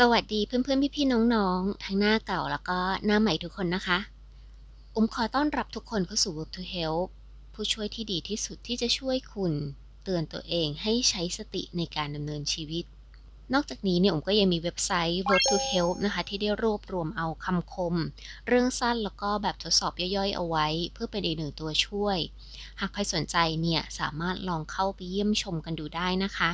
สวัสดีเพื่อนๆ พี่ๆ น้องๆ ทั้งหน้าเก่าแล้วก็หน้าใหม่ทุกคนนะคะ อุ้มขอต้อนรับทุกคนเข้าสู่ Work to Help ผู้ช่วยที่ดีที่สุดที่จะช่วยคุณ เตือนตัวเองให้ใช้สติในการดำเนินชีวิต นอกจากนี้เนี่ยอุ้มก็ยังมีเว็บไซต์ Work to Help นะคะ ที่ได้รวบรวมเอาคำคม เรื่องสั้นแล้วก็แบบทดสอบย่อยๆ เอาไว้ เพื่อเป็นอีกหนึ่งตัวช่วย หากใครสนใจเนี่ยสามารถลองเข้าไปเยี่ยมชมกันดูได้นะคะ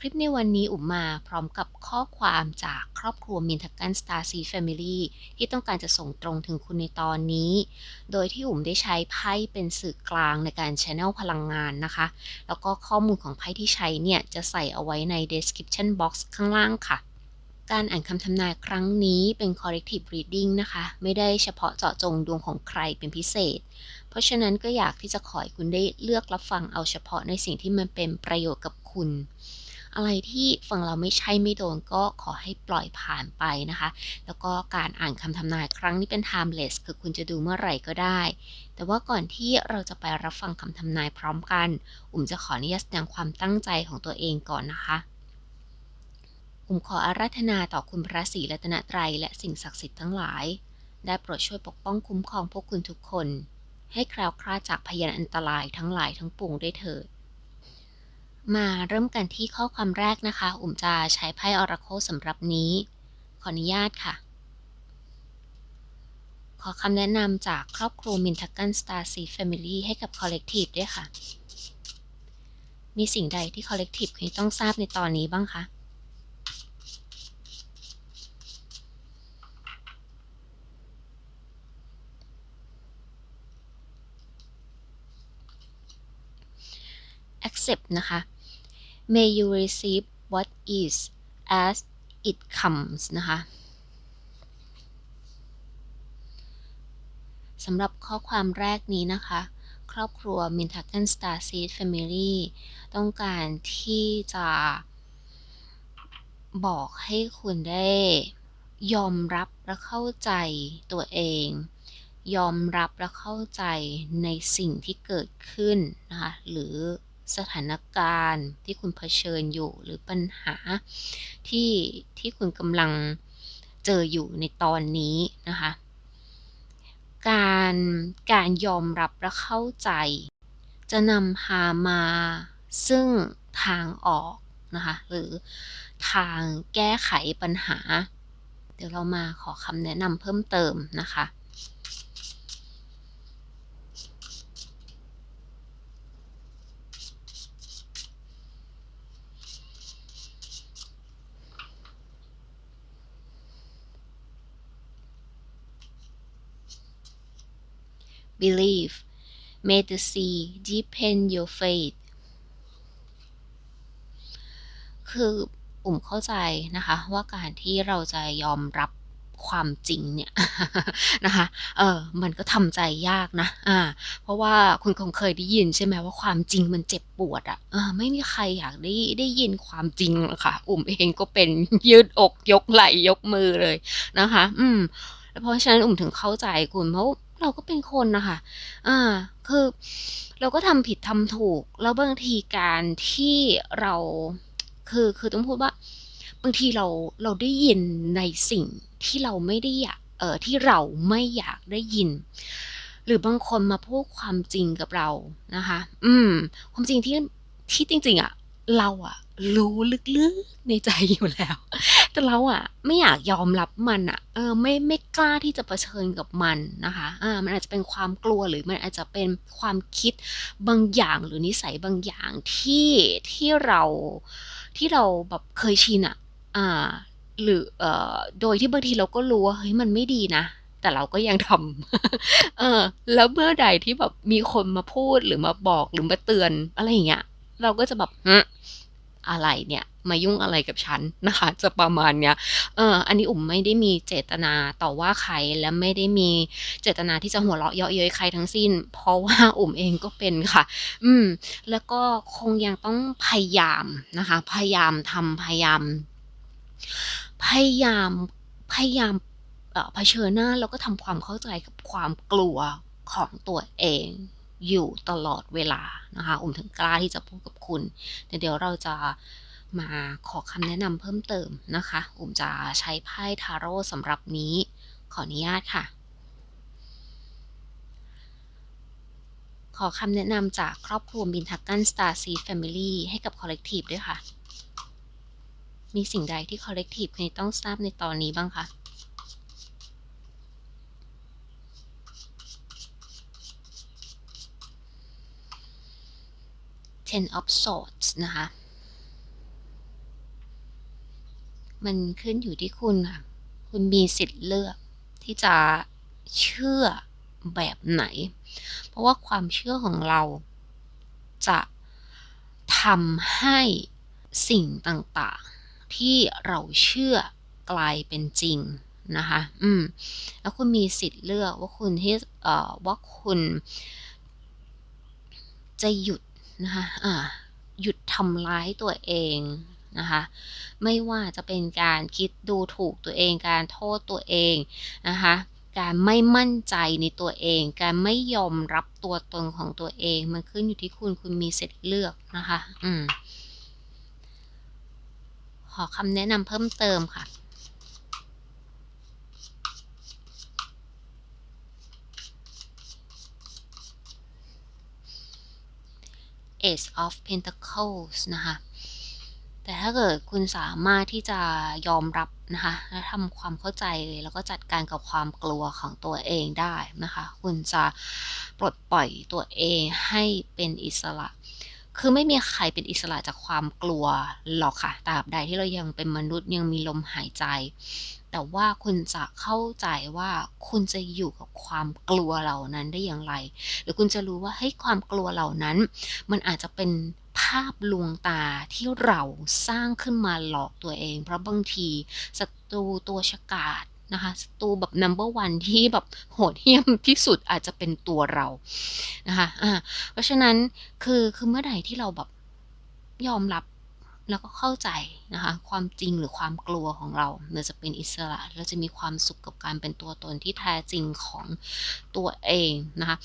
คลิปในวันนี้อุ๋มมาพร้อมกับข้อความจากครอบครัวมินทักกันสตาร์ซีแฟมิลี่ที่ต้องการจะส่งตรงถึงคุณในตอนนี้ โดยที่อุ๋มได้ใช้ไพ่เป็นสื่อกลางในการ Channel พลังงานนะคะ แล้วก็ข้อมูลของไพ่ที่ใช้เนี่ย จะใส่เอาไว้ใน description box ข้างล่างค่ะ การอ่านคำทำนายครั้งนี้เป็น corrective reading นะคะ ไม่ได้เฉพาะเจาะจงดวงของใครเป็นพิเศษ เพราะฉะนั้นก็อยากที่จะขอให้คุณได้เลือกรับฟังเอาเฉพาะในสิ่งที่มันเป็นประโยชน์กับคุณ อะไรที่ฟังเราไม่ใช่ไม่โดนก็ขอให้ปล่อยผ่านไปนะคะ แล้วก็การอ่านคำทำนายครั้งนี้เป็น timeless คือคุณจะดูเมื่อไหร่ก็ได้ แต่ว่าก่อนที่เราจะไปรับฟังคำทำนายพร้อมกัน อุ่มจะขออนุญาตแสดงความตั้งใจของตัวเองก่อนนะคะอุ่มขออาราธนาต่อคุณพระศรีรัตนตรัยและสิ่งศักดิ์สิทธิ์ทั้งหลาย ได้โปรดช่วยปกป้องคุ้มครองพวกคุณทุกคน ให้แคล้วคลาดจากพยานอันตรายทั้งหลายทั้งปวงด้วยเถิด มาเริ่มกันที่ข้อความแรกนะคะ อุ่มจะใช้ไพ่ออราโคสำหรับนี้ ขออนุญาตค่ะ ขอคำแนะนำจากครอบครัวมินทักกันสตาร์ซีแฟมิลี่ให้กับคอลเลกทีฟด้วยค่ะ มีสิ่งใดที่คอลเลกทีฟคุณต้องทราบในตอนนี้บ้างคะ accept นะคะ may you receive what is as it comes นะคะสำหรับข้อความแรกนี้นะคะ ครอบครัว m i n t a g a n Star Seed Family ต้องการที่จะบอกให้คุณได้ ยอมรับและเข้าใจตัวเอง ยอมรับและเข้าใจในสิ่งที่เกิดขึ้นนะคะ หรือ สถานการณ์ที่คุณเผชิญอยู่ หรือปัญหาที่ที่คุณกำลังเจออยู่ในตอนนี้นะคะ การการยอมรับและเข้าใจ จะนำพามาซึ่งทางออกนะคะ หรือทางแก้ไขปัญหา เดี๋ยวเรามาขอคำแนะนำเพิ่มเติมนะคะ believe may the sea deepen your faith คืออุ่มเข้าใจนะคะว่าการที่เราจะยอมรับความจริงเนี่ยนะคะ เออมันก็ทำใจยากนะ อ่า เพราะว่าคุณคงเคยได้ยินใช่ไหมว่าความจริงมันเจ็บปวดอะ่ะไม่มีใครอยากได้ได้ยินความจริงหรอกค่ะ อุ่มเองก็เป็นยืดอกยกไหลยกมือเลยนะคะ อืม เพราะฉะนั้นอุ่มถึงเข้าใจคุณเพราะเราก็เป็นคนนะคะอ่า คือเราก็ทำผิดทำถูก แล้วบางทีการที่เรา คือคือต้องพูดว่า บางทีเราเราได้ยินในสิ่งที่เราไม่ได้อยากเออที่เราไม่อยากได้ยิน หรือบางคนมาพูดความจริงกับเรานะคะ อืม ความจริงที่ที่จริง ๆอะเราอะรู้ลึกๆในใจอยู่แล้ว แต่เราอะไม่อยากยอมรับมันอะเออไม่ไม่กล้าที่จะเผชิญกับมันนะคะอ่ามันอาจจะเป็นความกลัวหรือมันอาจจะเป็นความคิดบางอย่างหรือนิสัยบางอย่างที่ที่เราที่เราแบบเคยชินอะอ่าหรือเอ่อโดยที่บางทีเราก็รู้ว่าเฮ้ยมันไม่ดีนะ แต่เราก็ยังทำเออ แล้วเมื่อใดที่แบบมีคนมาพูดหรือมาบอกหรือมาเตือนอะไรอย่างเงี้ยเราก็จะแบบอะไรเนี่ย มายุ่งอะไรกับฉันนะคะ จะประมาณเนี้ยเอออันนี้อุ่มไม่ได้มีเจตนาต่อว่าใครและไม่ได้มีเจตนาที่จะหัวเราะเยาะเย้ยใครทั้งสิ้น เพราะว่าอุ่มเองก็เป็นค่ะ อืม แล้วก็คงยังต้องพยายามนะคะ พยายามทำพยายาม พยายามพยายามเผชิญหน้าแล้วก็ทำความเข้าใจกับความกลัวของตัวเองอยู่ตลอดเวลานะคะอุ่มถึงกล้าที่จะพูดกับคุณ เดี๋ยวเราจะ มาขอคำแนะนำเพิ่มเติมนะคะ อุ่มจะใช้ไพ่ทาโร่สำหรับนี้ ขออนุญาตค่ะ ขอคำแนะนำจากครอบครัวบินทักกัน Star Seed Family ให้กับ Collective ด้วยค่ะ มีสิ่งใดที่ Collective ในต้องทราบในตอนนี้บ้างคะ Ten of Swords นะคะ มันขึ้นอยู่ที่คุณค่ะ คุณมีสิทธิ์เลือกที่จะเชื่อแบบไหน เพราะว่าความเชื่อของเราจะทำให้สิ่งต่างๆ ที่เราเชื่อกลายเป็นจริงนะคะ อืม แล้วคุณมีสิทธิ์เลือกว่าคุณที่เอ่อว่าคุณจะหยุดนะคะ อ่า หยุดทำร้ายตัวเอง นะคะ ไม่ว่าจะเป็นการคิดดูถูกตัวเอง การโทษตัวเองนะคะการไม่มั่นใจในตัวเอง การไม่ยอมรับตัวตนของตัวเอง มันขึ้นอยู่ที่คุณ คุณมีสิทธิ์เลือกนะคะ อืม ขอคำแนะนำเพิ่มเติมค่ะ Ace of Pentacles นะคะ แต่ถ้าเกิดคุณสามารถที่จะยอมรับนะคะและทำความเข้าใจแล้วก็จัดการกับความกลัวของตัวเองได้นะคะ คุณจะปลดปล่อยตัวเองให้เป็นอิสระ คือไม่มีใครเป็นอิสระจากความกลัวหรอกค่ะตราบใดที่เรายังเป็นมนุษย์ยังมีลมหายใจ แต่ว่าคุณจะเข้าใจว่าคุณจะอยู่กับความกลัวเหล่านั้นได้อย่างไร หรือคุณจะรู้ว่าเฮ้ยความกลัวเหล่านั้น มันอาจจะเป็น ภาพลวงตาที่เราสร้างขึ้นมาหลอกตัวเอง เพราะบางทีศัตรูตัวฉกาจนะคะศัตรูแบบ number one ที่แบบโหดเหี้ยมที่สุดอาจจะเป็นตัวเรานะคะอ่าเพราะฉะนั้นคือคือเมื่อใดที่เราแบบยอมรับ แล้วก็เข้าใจนะคะความจริงหรือความกลัวของเราเราจะเป็นอิสระ เราจะมีความสุขกับการเป็นตัวตนที่แท้จริงของตัวเองนะคะ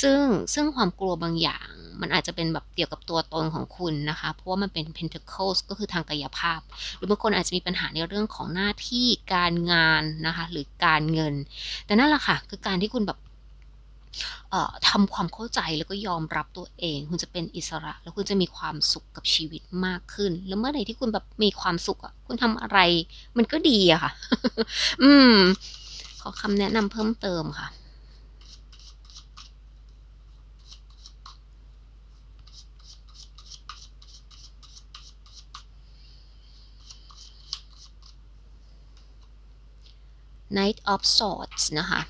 ซึ่งซึ่งความกลัวบางอย่างมันอาจจะเป็นแบบเกี่ยวกับตัวตนของคุณนะคะเพราะว่ามันเป็น pentacles ก็คือทางกายภาพ หรือบางคนอาจจะมีปัญหาในเรื่องของหน้าที่การงานนะคะหรือการเงิน แต่นั่นแหละค่ะคือการที่คุณแบบ ทำความเข้าใจแล้วก็ยอมรับตัวเอง คุณจะเป็นอิสระ แล้วคุณจะมีความสุขกับชีวิตมากขึ้น แล้วเมื่อใดที่คุณแบบมีความสุขอะคุณทำอะไร มันก็ดีอะค่ะ อืม ขอคำแนะนำเพิ่มเติมค่ะ Knight of Swords นะคะ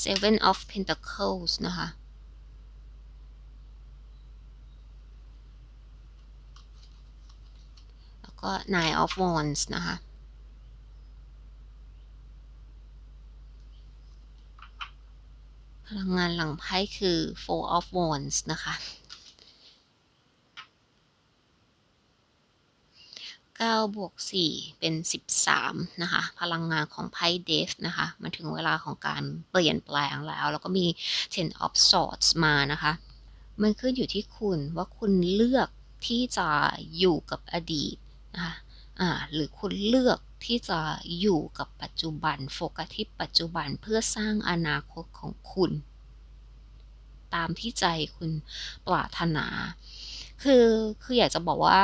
Seven of Pentacles นะคะ แล้วก็ Nine of Wands นะคะ พลังงานหลังไพ่คือ Four of Wands นะคะ 9 บวก 4 เป็น 13 นะคะ พลังงานของไพ่เดฟนะคะ มันถึงเวลาของการเปลี่ยนแปลงแล้ว แล้วก็มี Ten of Swords มานะคะ มันขึ้นอยู่ที่คุณว่าคุณเลือกที่จะอยู่กับอดีตนะคะอ่าหรือคุณเลือกที่จะอยู่กับปัจจุบันโฟกัสที่ปัจจุบันเพื่อสร้างอนาคตของคุณ ตามที่ใจคุณปรารถนา คือคืออยากจะบอกว่า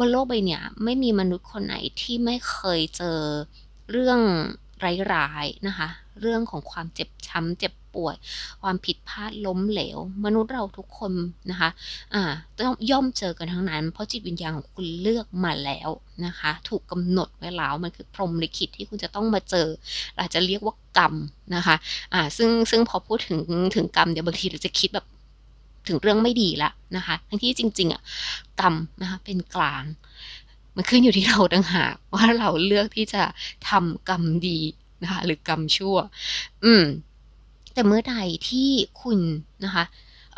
บนโลกใบเนี้ยไม่มีมนุษย์คนไหนที่ไม่เคยเจอเรื่องร้ายๆนะคะ เรื่องของความเจ็บช้ำเจ็บป่วย ความผิดพลาดล้มเหลว มนุษย์เราทุกคนนะคะอ่าต้องย่อมเจอกันทั้งนั้น เพราะจิตวิญญาณของคุณเลือกมาแล้วนะคะ ถูกกำหนดไว้แล้วมันคือพรหมลิขิตที่คุณจะต้องมาเจออาจจะเรียกว่ากรรมนะคะอ่าซึ่งซึ่งพอพูดถึงถึงกรรมเดี๋ยวบางทีเราจะคิดแบบ ถึงเรื่องไม่ดีละนะคะ ทั้งที่จริง ๆอะกรรมนะคะเป็นกลาง มันขึ้นอยู่ที่เราต่างหากว่าเราเลือกที่จะทำกรรมดีนะคะหรือกรรมชั่ว อืม แต่เมื่อใดที่คุณนะคะ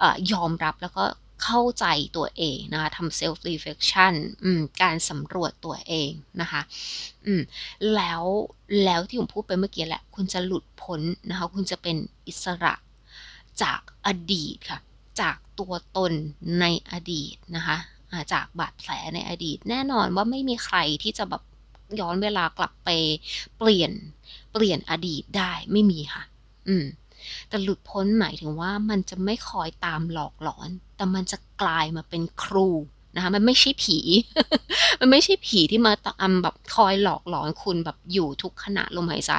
อยอมรับแล้วก็เข้าใจตัวเองนะคะทำ self reflection การสำรวจตัวเองนะคะอืมแล้วแล้วที่ผมพูดไปเมื่อกี้แหละ คุณจะหลุดพ้นนะคะ คุณจะเป็นอิสระจากอดีตค่ะ จากตัวตนในอดีตนะคะจากบาดแผลในอดีต แน่นอนว่าไม่มีใครที่จะแบบย้อนเวลากลับไปเปลี่ยนเปลี่ยนอดีตได้ไม่มีค่ะ อืม แต่หลุดพ้นหมายถึงว่ามันจะไม่คอยตามหลอกหลอน แต่มันจะกลายมาเป็นครูนะคะมันไม่ใช่ผี มันไม่ใช่ผีที่มาตามแบบคอยหลอกหลอนคุณแบบอยู่ทุกขณะลมหายใจ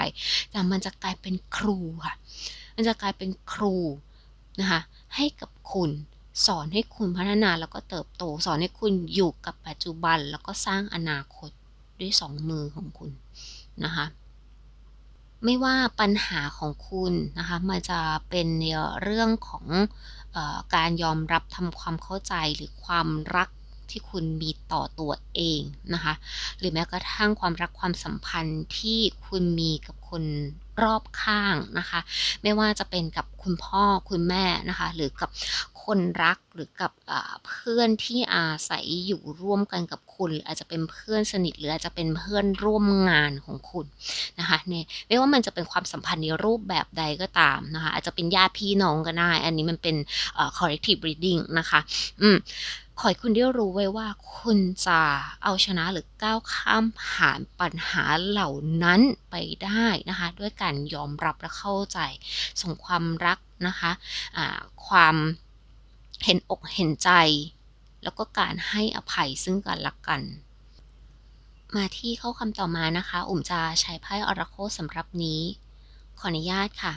แต่มันจะกลายเป็นครูค่ะ มันจะกลายเป็นครูนะคะให้กับ คุณ สอนให้คุณพัฒนาแล้วก็เติบโต สอนให้คุณอยู่กับปัจจุบันแล้วก็สร้างอนาคตด้วยสองมือของคุณนะคะไม่ว่าปัญหาของคุณนะคะมันจะเป็นเรื่องของอการยอมรับทำความเข้าใจหรือความรักที่คุณมีต่อตัวเองนะคะหรือแม้กระทั่งความรักความสัมพันธ์ที่คุณมีกับคน รอบข้างนะคะ ไม่ว่าจะเป็นกับคุณพ่อคุณแม่นะคะ หรือกับคนรักหรือกับเพื่อนที่อาศัยอยู่ร่วมกันกับคุณหรืออาจจะเป็นเพื่อนสนิท หรืออาจจะเป็นเพื่อนร่วมงานของคุณนะคะเนี่ยไม่ว่ามันจะเป็นความสัมพันธ์ในรูปแบบใดก็ตามนะคะ อาจจะเป็นญาติพี่น้องก็ได้ อันนี้มันเป็น corrective reading นะคะ อืม ขอให้คุณได้รู้ไว้ว่าคุณจะเอาชนะหรือก้าวข้ามผ่านปัญหาเหล่านั้นไปได้นะคะ ด้วยการยอมรับและเข้าใจส่งความรักนะคะะความเห็นอกเห็นใจ แล้วก็การให้อภัยซึ่งกันและกันมาที่ข้อคำต่อมานะคะ อุ่มจะใช้ไพ่ออราโคสำหรับนี้ ขออนุญาตค่ะ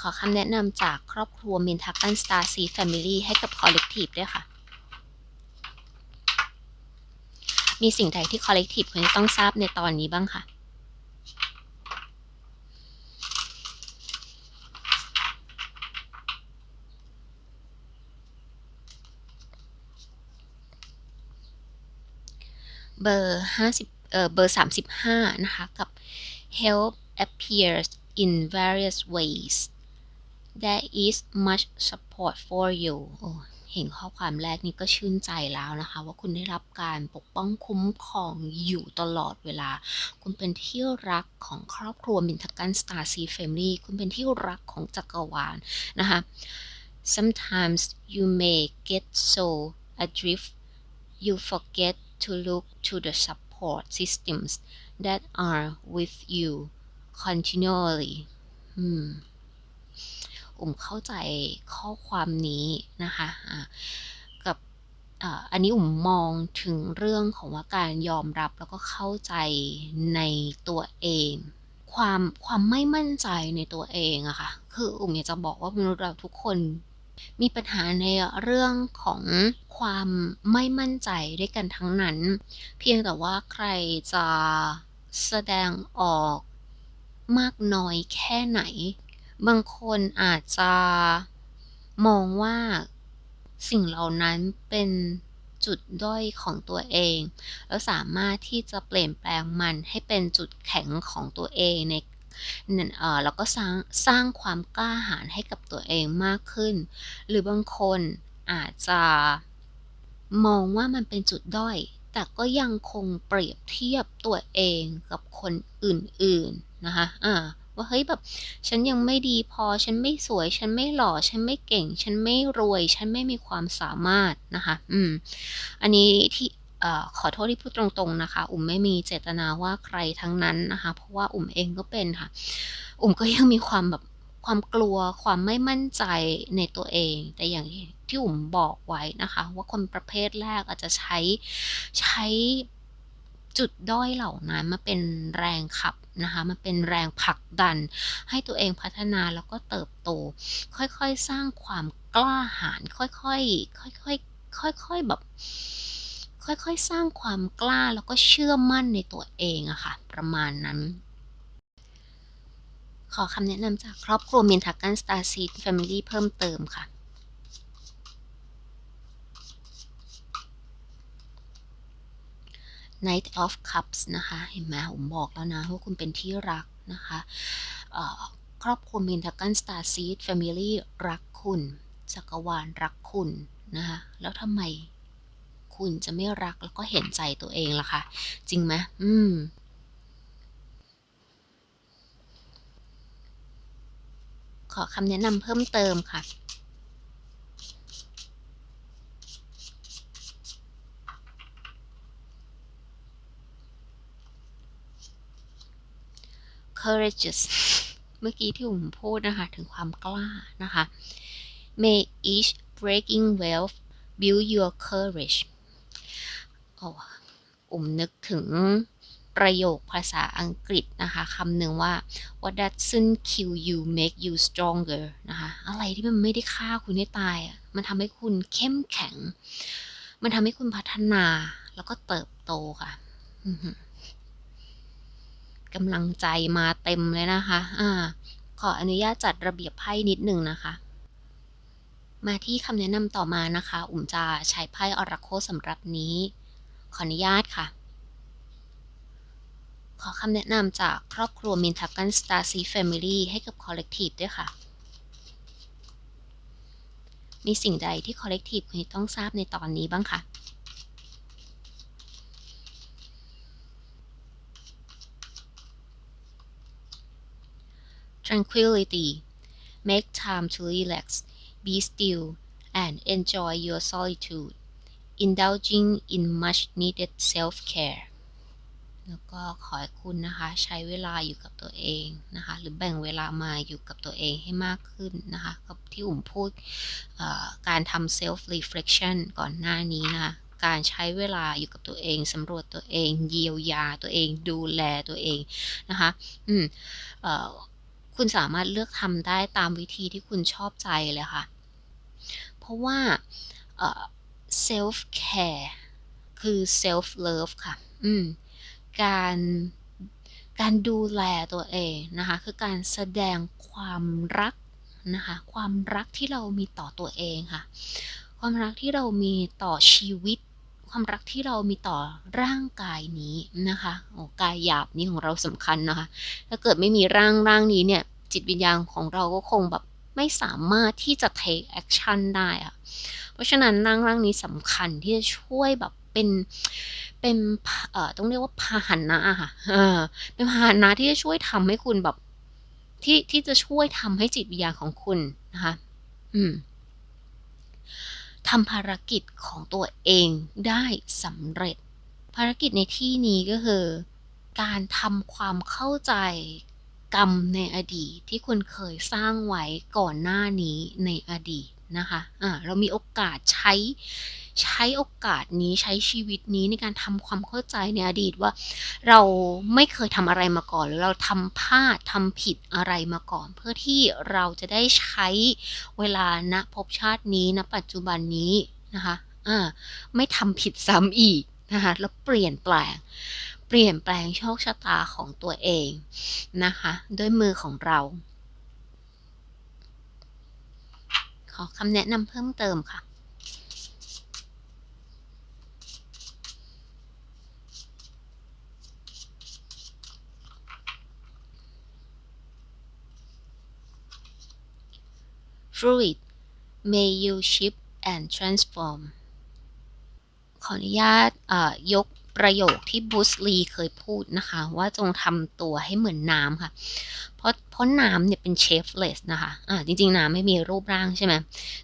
ขอคำแนะนำจากครอบครัวมินทักกันสตาร์ซีแฟมิลี่ให้กับคอลเลกทีฟด้วยค่ะ มีสิ่งใดที่คอลเลกทีฟควรจะต้องทราบในตอนนี้บ้างค่ะเบอร์50เอ่อเบอร์35นะคะ กับ help appears in various ways there is much support for you โอ้เห็นข้อความแรกนี้ก็ชื่นใจแล้วนะคะ ว่าคุณได้รับการปกป้องคุ้มครองอยู่ตลอดเวลา คุณเป็นที่รักของครอบครัวมินทกันสตาร์ซีแฟมิลี่คุณเป็นที่รักของจักรวาลนะคะ sometimes you may get so adrift you forget to look to the support systems that are with you continually อืม อุ่มเข้าใจข้อความนี้นะคะกับอันนี้อุ่มมองถึงเรื่องของว่าการยอมรับแล้วก็เข้าใจในตัวเอง ความความไม่มั่นใจในตัวเองอะคะ่ะคืออุ่มอยากจะบอกว่ามนุษย์เราทุกคนมีปัญหาในเรื่องของความไม่มั่นใจด้วยกันทั้งนั้น เพียงแต่ว่าใครจะแสดงออกมากน้อยแค่ไหน บางคนอาจจะมองว่าสิ่งเหล่านั้นเป็นจุดด้อยของตัวเอง แล้วสามารถที่จะเปลี่ยนแปลงมันให้เป็นจุดแข็งของตัวเองในเอ่อแล้วก็สร้างสร้างความกล้าหาญให้กับตัวเองมากขึ้น หรือบางคนอาจจะมองว่ามันเป็นจุดด้อย แต่ก็ยังคงเปรียบเทียบตัวเองกับคนอื่นๆ นะคะอ่า ว่าเฮ้ยแบบ ฉันยังไม่ดีพอ ฉันไม่สวย ฉันไม่หล่อ ฉันไม่เก่ง ฉันไม่รวย ฉันไม่มีความสามารถนะคะ อืม อันนี้ที่ขอโทษที่พูดตรงๆนะคะ อุ่มไม่มีเจตนาว่าใครทั้งนั้นนะคะ เพราะว่าอุ่มเองก็เป็นค่ะ อุ่มก็ยังมีความแบบความกลัวความไม่มั่นใจในตัวเอง แต่อย่างที่อุ่มบอกไว้นะคะ ว่าคนประเภทแรกอาจจะใช้ใช้ จุดด้อยเหล่านั้นมาเป็นแรงขับนะคะมันเป็นแรงผลักดัน ให้ตัวเองพัฒนาแล้วก็เติบโต ค่อยๆสร้างความกล้าหาญค่อยๆค่อยๆค่อยๆแบบค่อยๆ สร้างความกล้าแล้วก็เชื่อมั่นในตัวเองอะค่ะ ประมาณนั้น ขอคำแนะนำจากครอบครัวมินทักกันสตาร์ซีดแฟมิลี่เพิ่มเติมค่ะ Knight of Cups นะคะ เห็นไหมผมบอกแล้วนะว่าคุณเป็นที่รักนะคะครอบครัวมินทักกันสตาร์ซีดแฟมิลี่รักคุณจักรวาลรักคุณนะคะแล้วทำไมคุณจะไม่รักแล้วก็เห็นใจตัวเองล่ะคะ จริงไหมอืมขอคำแนะนำเพิ่มเติมค่ะ courageous เมื่อกี้ที่ผมพูดนะคะ ถึงความกล้านะคะ may each breaking wave build your courage โอ้ผมนึกถึงประโยคภาษาอังกฤษนะคะคำหนึ่งว่า what doesn't kill you make you stronger นะคะ อะไรที่มันไม่ได้ฆ่าคุณให้ตายอะ มันทำให้คุณเข้มแข็ง มันทำให้คุณพัฒนาแล้วก็เติบโตค่ะ กำลังใจมาเต็มเลยนะคะ อ่า ขออนุญาตจัดระเบียบไพ่นิดนึงนะคะ มาที่คำแนะนำต่อมานะคะ อุ่มจะใช้ไพ่ออราโคสำหรับนี้ ขออนุญาตค่ะ ขอคำแนะนำจากครอบครัวมินทักกันสตาร์ซีแฟมิลี่ให้กับคอลเลกทีฟด้วยค่ะ มีสิ่งใดที่คอลเลกทีฟคุณต้องทราบในตอนนี้บ้างคะ tranquility. Make time to relax, be still, and enjoy your solitude, indulging in much needed self care. แล้วก็ขอให้คุณนะคะ ใช้เวลาอยู่กับตัวเองนะคะ หรือแบ่งเวลามาอยู่กับตัวเองให้มากขึ้นนะคะกับที่อุ่มพูดการทำ self reflection ก่อนหน้านี้นะคะการใช้เวลาอยู่กับตัวเองสำรวจตัวเอง เยียวยาตัวเองดูแลตัวเองนะคะ อืมเอ่อ คุณสามารถเลือกทำได้ตามวิธีที่คุณชอบใจเลยค่ะ เพราะว่า self care คือ self love ค่ะ อืม การการดูแลตัวเองนะคะ คือการแสดงความรักนะคะ ความรักที่เรามีต่อตัวเองค่ะ ความรักที่เรามีต่อชีวิต ความรักที่เรามีต่อร่างกายนี้นะคะ โอ้กายหยาบนี้ของเราสำคัญนะคะ ถ้าเกิดไม่มีร่างร่างนี้เนี่ย จิตวิญญาณของเราก็คงแบบไม่สามารถที่จะ take action ได้อะเพราะฉะนั้นร่างร่างนี้สำคัญที่จะช่วยแบบเป็นเป็นเอ่อต้องเรียกว่าพาหนะค่ะเป็นพาหนะที่จะช่วยทำให้คุณแบบที่ที่จะช่วยทำให้จิตวิญญาณของคุณนะคะอืมทำภารกิจของตัวเองได้สำเร็จ ภารกิจในที่นี้ก็คือ การทำความเข้าใจ กรรมในอดีตที่คุณเคยสร้างไว้ก่อนหน้านี้ในอดีตนะคะอ่าเรามีโอกาสใช้ใช้โอกาสนี้ใช้ชีวิตนี้ในการทำความเข้าใจในอดีตว่า เราไม่เคยทำอะไรมาก่อน หรือเราทำพลาดทำผิดอะไรมาก่อน เพื่อที่เราจะได้ใช้เวลาณภพชาตินี้ณปัจจุบันนี้นะคะอ่าไม่ทำผิดซ้ำอีกนะคะแล้วเปลี่ยนแปลง เปลี่ยนแปลงโชคชะตาของตัวเองนะคะ ด้วยมือของเรา ขอคำแนะนำเพิ่มเติมค่ะ fluid may you shift and transform ขออนุญาตยก ประโยคที่บูสลีเคยพูดนะคะ ว่าจงทำตัวให้เหมือนน้ำค่ะ เพราะเพราะน้ำเนี่ยเป็นเชฟเลสนะคะอ่าจริง ๆ น้ำไม่มีรูปร่างใช่ไหม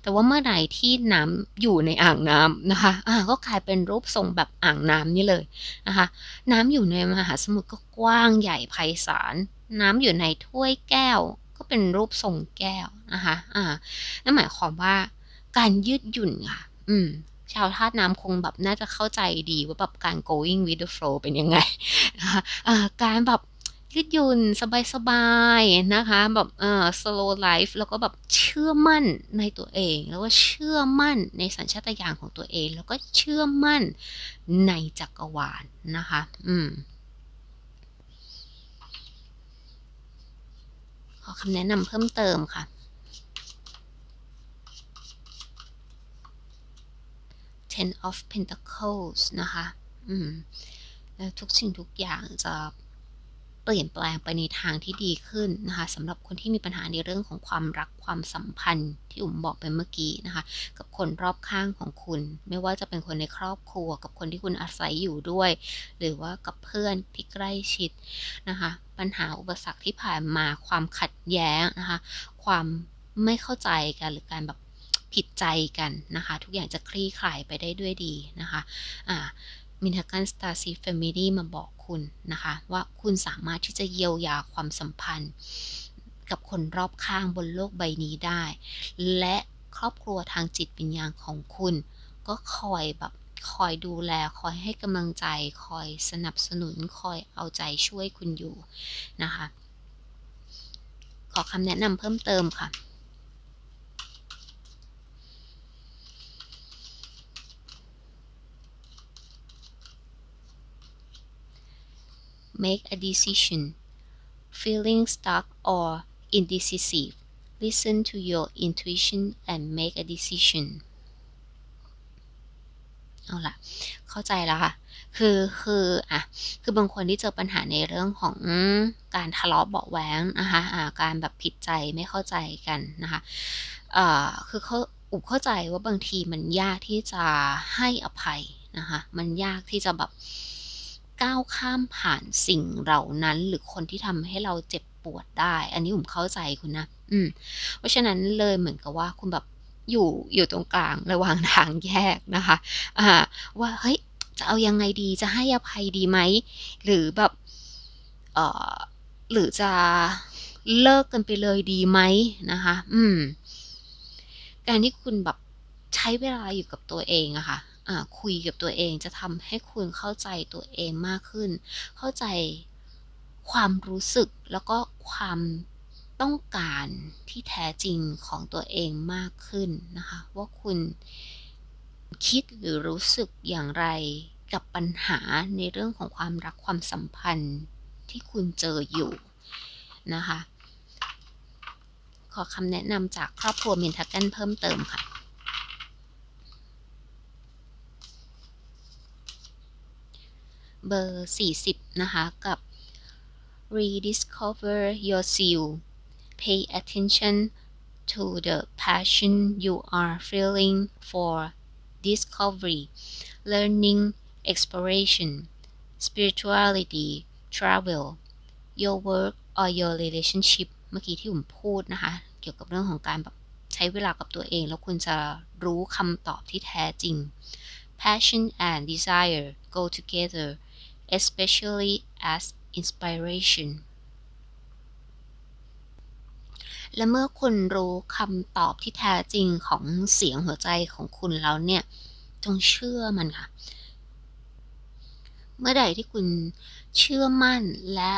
แต่ว่าเมื่อใดที่น้ำอยู่ในอ่างน้ำนะคะอ่าก็กลายเป็นรูปทรงแบบอ่างน้ำนี่เลยนะคะน้ำอยู่ในมหาสมุทรก็กว้างใหญ่ไพศาลน้ำอยู่ในถ้วยแก้ว ก็เป็นรูปทรงแก้วนะคะอ่านั่นหมายความว่าการยืดหยุ่นค่ะ อืม ชาวธาตุน้ำคงแบบน่าจะเข้าใจดีว่าแบบการ going with the flow เป็นยังไงนะคะการแบบยืดหยุ่นสบายๆนะคะแบบเออ slow life แล้วก็แบบเชื่อมั่นในตัวเอง แล้วก็เชื่อมั่นในสัญชาตญาณของตัวเอง แล้วก็เชื่อมั่นในจักรวาลนะคะ อืมขอคำแนะนำเพิ่มเติมค่ะ Ten of Pentacles นะคะ อืม แล้วทุกสิ่งทุกอย่างจะเปลี่ยนแปลงไปในทางที่ดีขึ้นนะคะสำหรับคนที่มีปัญหาในเรื่องของความรักความสัมพันธ์ที่อุ๋มบอกไปเมื่อกี้นะคะ กับคนรอบข้างของคุณ ไม่ว่าจะเป็นคนในครอบครัว กับคนที่คุณอาศัยอยู่ด้วย หรือว่ากับเพื่อนที่ใกล้ชิดนะคะ ปัญหาอุปสรรคที่ผ่านมาความขัดแย้งนะคะ ความไม่เข้าใจกันหรือการแบบ ผิดใจกันนะคะ ทุกอย่างจะคลี่คลายไปได้ด้วยดีนะคะอ่ามินทกันสตาร์ซีแฟมิลี่มาบอกคุณนะคะ ว่าคุณสามารถที่จะเยียวยาความสัมพันธ์ กับคนรอบข้างบนโลกใบนี้ได้ และครอบครัวทางจิตวิญญาณของคุณ ก็คอยแบบคอยดูแล คอยให้กำลังใจ คอยสนับสนุน คอยเอาใจช่วยคุณอยู่นะคะ ขอคำแนะนำเพิ่มเติมค่ะ make a decision feeling stuck or indecisive listen to your intuition and make a decision เอาละเข้าใจแล้วค่ะ คือคืออะคือบางคนที่เจอปัญหาในเรื่องของการทะเลาะเบาแหวงนะคะะการแบบผิดใจไม่เข้าใจกันนะคะอ่าคือเขาอุบเข้าใจว่าบางทีมันยากที่จะให้อภัยนะคะ มันยากที่จะแบบ ก้าวข้ามผ่านสิ่งเหล่านั้น หรือคนที่ทำให้เราเจ็บปวดได้ อันนี้ผมเข้าใจคุณนะ อืม เพราะฉะนั้นเลยเหมือนกับว่าคุณแบบอยู่อยู่ตรงกลางระหว่างทางแยกนะคะ อ่า ว่าเฮ้ยจะเอายังไงดีจะให้อภัยดีไหมหรือแบบเอ่อหรือจะเลิกกันไปเลยดีไหมนะคะ อืม การที่คุณแบบใช้เวลาอยู่กับตัวเองอะคะ่ะ คุยกับตัวเองจะทำให้คุณเข้าใจตัวเองมากขึ้น เข้าใจความรู้สึกแล้วก็ความต้องการที่แท้จริงของตัวเองมากขึ้นนะคะ ว่าคุณคิดหรือรู้สึกอย่างไรกับปัญหาในเรื่องของความรักความสัมพันธ์ที่คุณเจออยู่นะคะ ขอคำแนะนำจากครอบครัวมินทักกันเพิ่มเติมค่ะ เบอร์ 40 นะคะ กับ rediscover yourself pay attention to the passion you are feeling for discovery learning exploration spirituality travel your work or your relationship เมื่อกี้ที่ผมพูดนะคะ เกี่ยวกับเรื่องของการแบบใช้เวลากับตัวเอง แล้วคุณจะรู้คำตอบที่แท้จริง passion and desire go together especially as inspiration และเมื่อคุณรู้คำตอบที่แท้จริงของเสียงหัวใจของคุณแล้วเนี่ย จงเชื่อมันค่ะ เมื่อใดที่คุณเชื่อมั่นและ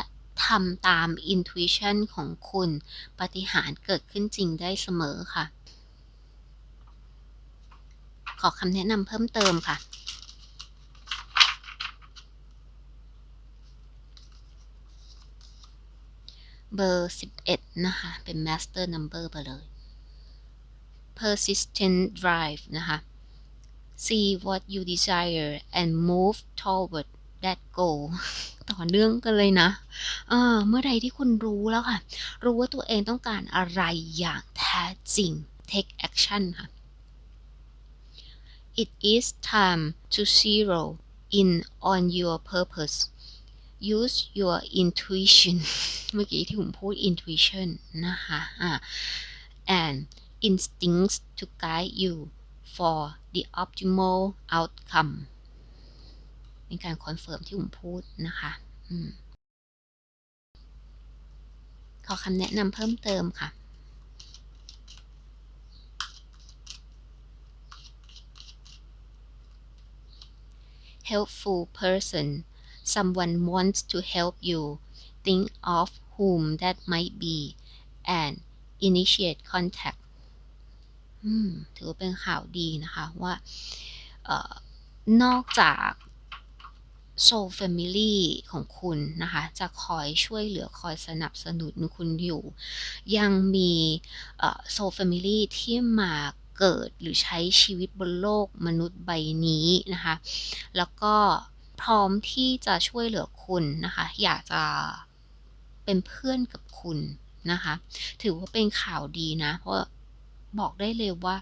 ทำตาม intuition ของคุณปฏิหารเกิดขึ้นจริงได้เสมอค่ะ ขอคำแนะนำเพิ่มเติมค่ะ เบอร์ 11 นะคะ เป็น master number ไปเลย persistent drive นะคะ see what you desire and move toward that goal ต่อเนื่องกันเลยนะเเมื่อใดที่คุณรู้แล้วค่ะ รู้ว่าตัวเองต้องการอะไรอย่างแท้จริง take action ค่ะ it is time to zero in on your purpose use your intuition เมื่อกี้ที่ผมพูด intuition นะคะอ่า and instincts to guide you for the optimal outcome เป็นการคอนเฟิร์มที่ผมพูดนะคะขอคำแนะนำเพิ่มเติมค่ะ helpful person someone wants to help you think of whom that might be and initiate contact ถือว่าเป็นข่าวดีนะคะว่านอกจากโซลแฟมิลี่ของคุณนะคะ จะคอยช่วยเหลือคอยสนับสนุนคุณอยู่ ยังมีโซลแฟมิลี่ที่มาเกิดหรือใช้ชีวิตบนโลกมนุษย์ใบนี้นะคะ แล้วก็ พร้อมที่จะช่วยเหลือคุณนะคะ อยากจะเป็นเพื่อนกับคุณนะคะ ถือว่าเป็นข่าวดีนะ เพราะบอกได้เลยว่า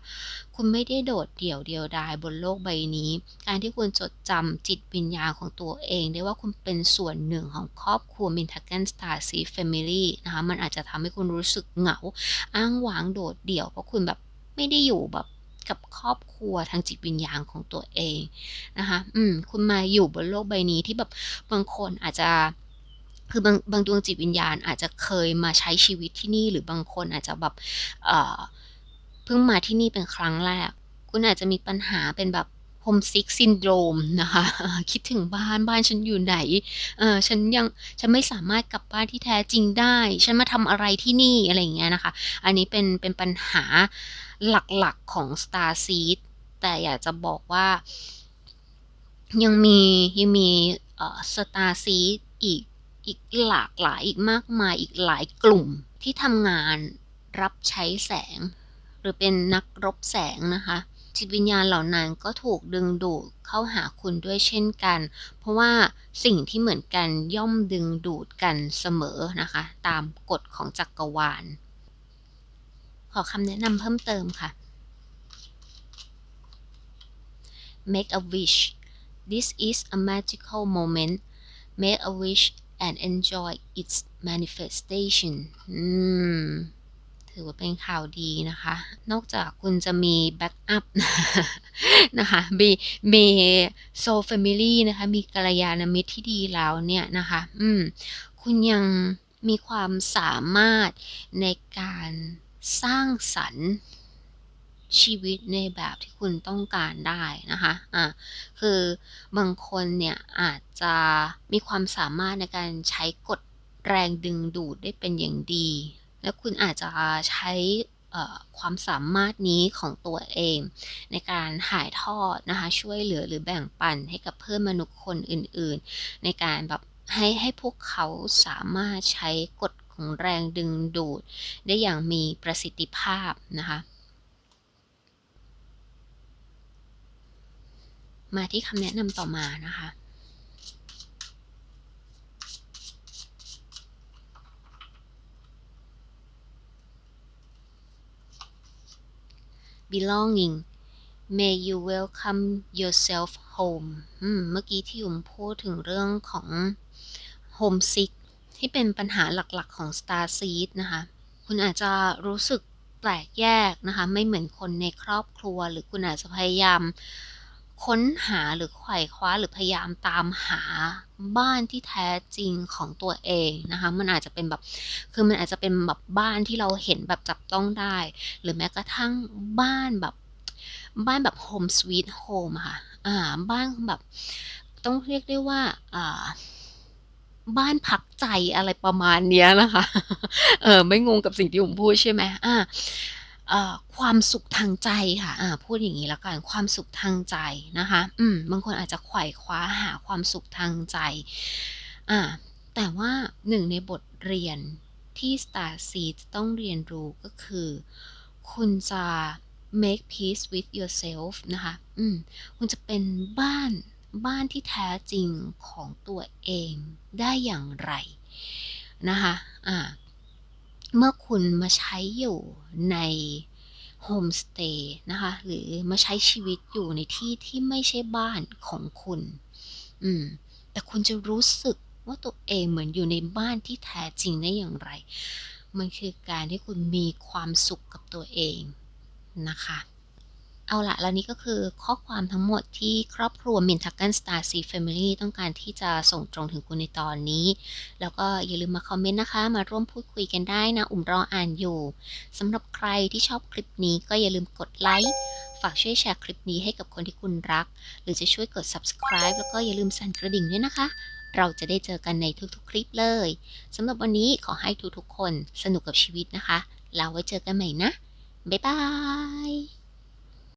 คุณไม่ได้โดดเดี่ยวเดียวดายบนโลกใบนี้ การที่คุณจดจำจิตวิญญาณของตัวเอง ได้ว่าคุณเป็นส่วนหนึ่งของครอบครัว Mintagan Star Seed Family นะคะ มันอาจจะทำให้คุณรู้สึกเหงา อ้างว้างโดดเดี่ยว เพราะคุณแบบไม่ได้อยู่แบบ กับครอบครัวทางจิตวิญญาณของตัวเองนะคะอืมคุณมาอยู่บนโลกใบนี้ที่แบบบางคนอาจจะคือบางบางดวงจิตวิญญาณอาจจะเคยมาใช้ชีวิตที่นี่ หรือบางคนอาจจะแบบเอ่อเพิ่งมาที่นี่เป็นครั้งแรก คุณอาจจะมีปัญหาเป็นแบบ homesick syndrome นะคะคิดถึงบ้านบ้านฉันอยู่ไหนเออฉันยังฉันไม่สามารถกลับบ้านที่แท้จริงได้ ฉันมาทำอะไรที่นี่อะไรอย่างเงี้ยนะคะ อันนี้เป็นเป็นปัญหาหลักๆของ Star Seed แต่อยากจะบอกว่า ยังมียังมีเอ่อ Star Seed อีกอีกหลากหลายอีกมากมายอีกหลายกลุ่มที่ทำงานรับใช้แสง หรือเป็นนักรบแสงนะคะ จิตวิญญาณเหล่านั้นก็ถูกดึงดูดเข้าหาคุณด้วยเช่นกัน เพราะว่าสิ่งที่เหมือนกันย่อมดึงดูดกันเสมอนะคะ ตามกฎของจักรวาล ขอคำแนะนำเพิ่มเติมค่ะ Make a wish this is a magical moment make a wish and enjoy its manifestation อืม ถือว่าเป็นข่าวดีนะคะ นอกจากคุณจะมีแบ็กอัพนะคะมีมี Soul Family นะคะ มีกัลยาณมิตรที่ดีแล้วเนี่ยนะคะ อืม คุณยังมีความสามารถในการสร้างสรรค์ชีวิตในแบบที่คุณต้องการได้นะคะ อ่าคือบางคนเนี่ยอาจจะมีความสามารถในการใช้กฎแรงดึงดูดได้เป็นอย่างดี แล้วคุณอาจจะใช้ความสามารถนี้ของตัวเอง ในการถ่ายทอดนะคะช่วยเหลือหรือแบ่งปันให้กับเพื่อนมนุษย์คนอื่นๆ ในการแบบให้ให้พวกเขาสามารถใช้กฎของแรงดึงดูด ได้อย่างมีประสิทธิภาพนะคะมาที่คำแนะนำต่อมานะคะ belonging may you welcome yourself home เมื่อกี้ที่ยุมพูดถึงเรื่องของ homesick ที่เป็นปัญหาหลักๆของ Star Seed นะคะ คุณอาจจะรู้สึกแปลกแยกนะคะ ไม่เหมือนคนในครอบครัว หรือคุณอาจจะพยายาม ค้นหาหรือไขว่คว้าหรือพยายามตามหาบ้านที่แท้จริงของตัวเองนะคะ มันอาจจะเป็นแบบคือมันอาจจะเป็นแบบบ้านที่เราเห็นแบบจับต้องได้ หรือแม้กระทั่งบ้านแบบบ้านแบบ Home Sweet Home อะค่ะอ่าบ้านแบบต้องเรียกได้ว่าอ่าบ้านพักใจอะไรประมาณเนี้ยนะคะ เออไม่งงกับสิ่งที่ผมพูดใช่ไหมอาเอ่อ ความสุขทางใจค่ะอ่าพูดอย่างงี้แล้วกันความสุขทางใจนะคะอืมบางคนอาจจะไขว่คว้าหาความสุขทางใจอ่าแต่ว่าหนึ่งในบทเรียนที่ Star Seed จะต้องเรียนรู้ก็คือ คุณจะ make peace with yourself นะคะอืมคุณจะเป็นบ้านบ้านที่แท้จริงของตัวเองได้อย่างไรนะคะอ่า เมื่อคุณมาใช้อยู่ในโฮมสเตย์นะคะหรือมาใช้ชีวิตอยู่ในที่ที่ไม่ใช่บ้านของคุณ อืม แต่คุณจะรู้สึกว่าตัวเองเหมือนอยู่ในบ้านที่แท้จริงได้อย่างไร มันคือการที่คุณมีความสุขกับตัวเองนะคะ เอาละแล้วนี่ก็คือข้อความทั้งหมดที่ครอบครัว Mintagan Star Seed Family ต้องการที่จะส่งตรงถึงคุณในตอนนี้ แล้วก็อย่าลืมมาคอมเมนต์นะคะ มาร่วมพูดคุยกันได้นะ อุ่มรออ่านอยู่สำหรับใครที่ชอบคลิปนี้ก็อย่าลืมกดไลค์ฝากช่วยแชร์คลิปนี้ให้กับคนที่คุณรัก หรือจะช่วยกด subscribe แล้วก็อย่าลืมสั่นกระดิ่งด้วยนะคะ เราจะได้เจอกันในทุกๆ คลิปเลยสำหรับวันนี้ขอให้ทุกๆคนสนุกกับชีวิตนะคะ แล้วไว้เจอกันใหม่นะบ๊ายบาย